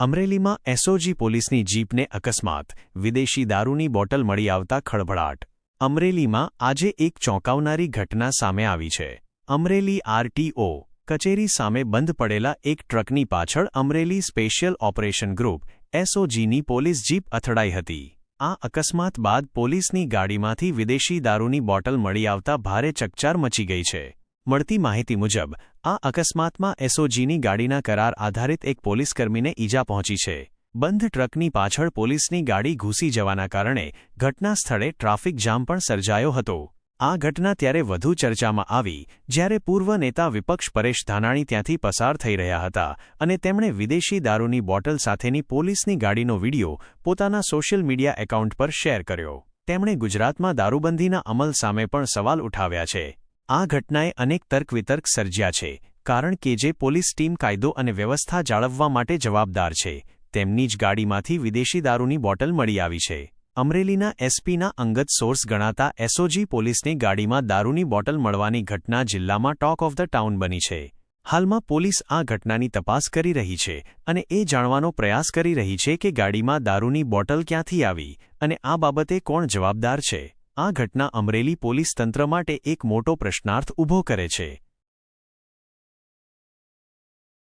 અમરેલીમાં એસઓજી પોલીસની જીપને અકસ્માત, વિદેશી દારૂની બોટલ મળી આવતા ખળભળાટ. અમરેલીમાં આજે એક ચોંકાવનારી ઘટના સામે આવી છે. અમરેલી આરટીઓ કચેરી સામે બંધ પડેલા એક ટ્રકની પાછળ અમરેલી સ્પેશિયલ ઓપરેશન ગ્રુપ, એસઓજીની પોલીસ જીપ અથડાઈ હતી. આ અકસ્માત બાદ પોલીસની ગાડીમાંથી વિદેશી દારૂની બોટલ મળી આવતા ભારે ચકચાર મચી ગઈ છે. મળતી માહિતી મુજબ, આ અકસ્માતમાં એસઓજીની ગાડીના કરાર આધારિત એક પોલીસકર્મીને ઈજા પહોંચી છે. બંધ ટ્રકની પાછળ પોલીસની ગાડી ઘૂસી જવાના કારણે ઘટના સ્થળે ટ્રાફિક જામ પણ સર્જાયો હતો. આ ઘટના ત્યારે વધુ ચર્ચામાં આવી, જ્યારે પૂર્વ નેતા વિપક્ષ પરેશ ધાનાણી ત્યાંથી પસાર થઈ રહ્યા હતા અને તેમણે વિદેશી દારૂની બોટલ સાથેની પોલીસની ગાડીનો વીડિયો પોતાના સોશિયલ મીડિયા એકાઉન્ટ પર શેર કર્યો. તેમણે ગુજરાતમાં દારૂબંધીના અમલ સામે પણ સવાલ ઉઠાવ્યા છે. આ ઘટનાએ અનેક તર્કવિતર્ક સર્જ્યા છે, કારણ કે જે પોલીસ ટીમ કાયદો અને વ્યવસ્થા જાળવવા માટે જવાબદાર છે, તેમની જ ગાડીમાંથી વિદેશી દારૂની બોટલ મળી આવી છે. અમરેલીના એસપીના અંગત સોર્સ ગણાતા એસઓજી પોલીસની ગાડીમાં દારૂની બોટલ મળવાની ઘટના જિલ્લામાં ટોક ઓફ ધ ટાઉન બની છે. હાલમાં પોલીસ આ ઘટનાની તપાસ કરી રહી છે અને એ જાણવાનો પ્રયાસ કરી રહી છે કે ગાડીમાં દારૂની બોટલ ક્યાંથી આવી અને આ બાબતે કોણ જવાબદાર છે. આ ઘટના અમરેલી પોલીસ તંત્ર માટે એક મોટો પ્રશ્નાર્થ ઊભો કરે છે.